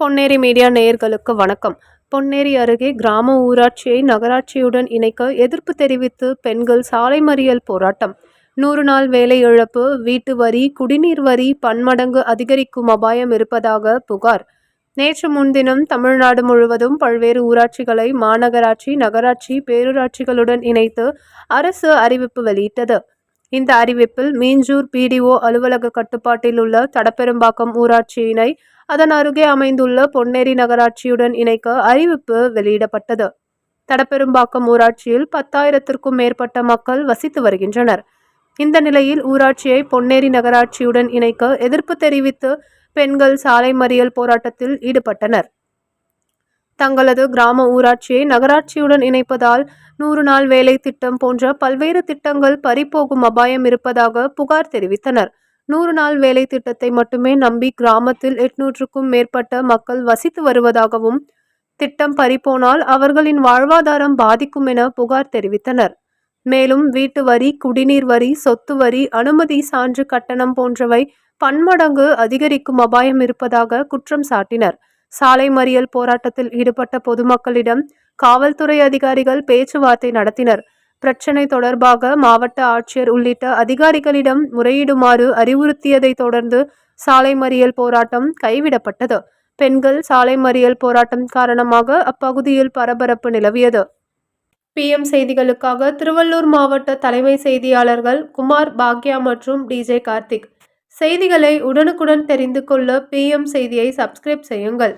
Ponneri media நேயர்களுக்கு வணக்கம். பொன்னேரி அருகே கிராம ஊராட்சியை நகராட்சியுடன் இணைக்க எதிர்ப்பு தெரிவித்து பெண்கள் சாலை மறியல் போராட்டம். நூறு நாள் வேலை இழப்பு வீட்டு வரி குடிநீர் வரி பன்மடங்கு அதிகரிக்கும் அபாயம் இருப்பதாக புகார். நேற்று முன்தினம் தமிழ்நாடு முழுவதும் பல்வேறு ஊராட்சிகளை மாநகராட்சி நகராட்சி பேரூராட்சிகளுடன் இணைத்து அரசு அறிவிப்பு வெளியிட்டது. இந்த அறிவிப்பில் மீஞ்சூர் பிடிஓ அலுவலக கட்டுப்பாட்டில் உள்ள தடப்பெரும்பாக்கம் ஊராட்சியினை அதன் அருகே அமைந்துள்ள பொன்னேரி நகராட்சியுடன் இணைக்க அறிவிப்பு வெளியிடப்பட்டது. தடப்பெரும்பாக்கம் ஊராட்சியில் பத்தாயிரத்திற்கும் மேற்பட்ட மக்கள் வசித்து வருகின்றனர். இந்த நிலையில் ஊராட்சியை பொன்னேரி நகராட்சியுடன் இணைக்க எதிர்ப்பு தெரிவித்து பெண்கள் சாலை மறியல் போராட்டத்தில் ஈடுபட்டனர். தங்களது கிராம ஊராட்சியை நகராட்சியுடன் இணைப்பதால் நூறு நாள் வேலை திட்டம் போன்ற பல்வேறு திட்டங்கள் பறிபோகும் அபாயம் இருப்பதாக புகார் தெரிவித்தனர். நூறு நாள் வேலை திட்டத்தை மட்டுமே நம்பி கிராமத்தில் எட்நூற்றுக்கும் மேற்பட்ட மக்கள் வசித்து வருவதாகவும் திட்டம் பறிபோனால் அவர்களின் வாழ்வாதாரம் பாதிக்கும் என புகார் தெரிவித்தனர். மேலும் வீட்டு வரி குடிநீர் வரி சொத்து வரி அனுமதி சான்று கட்டணம் போன்றவை பன்மடங்கு அதிகரிக்கும் அபாயம் இருப்பதாக குற்றம் சாட்டினர். சாலை மறியல் போராட்டத்தில் ஈடுபட்ட பொதுமக்களிடம் காவல்துறை அதிகாரிகள் பேச்சுவார்த்தை நடத்தினர். பிரச்சினை தொடர்பாக மாவட்ட ஆட்சியர் உள்ளிட்ட அதிகாரிகளிடம் முறையிடுமாறு அறிவுறுத்தியதை தொடர்ந்து சாலை மறியல் போராட்டம் கைவிடப்பட்டது. பெண்கள் சாலை மறியல் போராட்டம் காரணமாக அப்பகுதியில் பரபரப்பு நிலவியது. பிஎம் செய்திகளுக்காக திருவள்ளூர் மாவட்ட தலைமை செய்தியாளர்கள் குமார் பாக்யா மற்றும் டிஜே கார்த்திக். செய்திகளை உடனுக்குடன் தெரிந்து கொள்ள பிஎம் செய்தியை சப்ஸ்கிரைப் செய்யுங்கள்.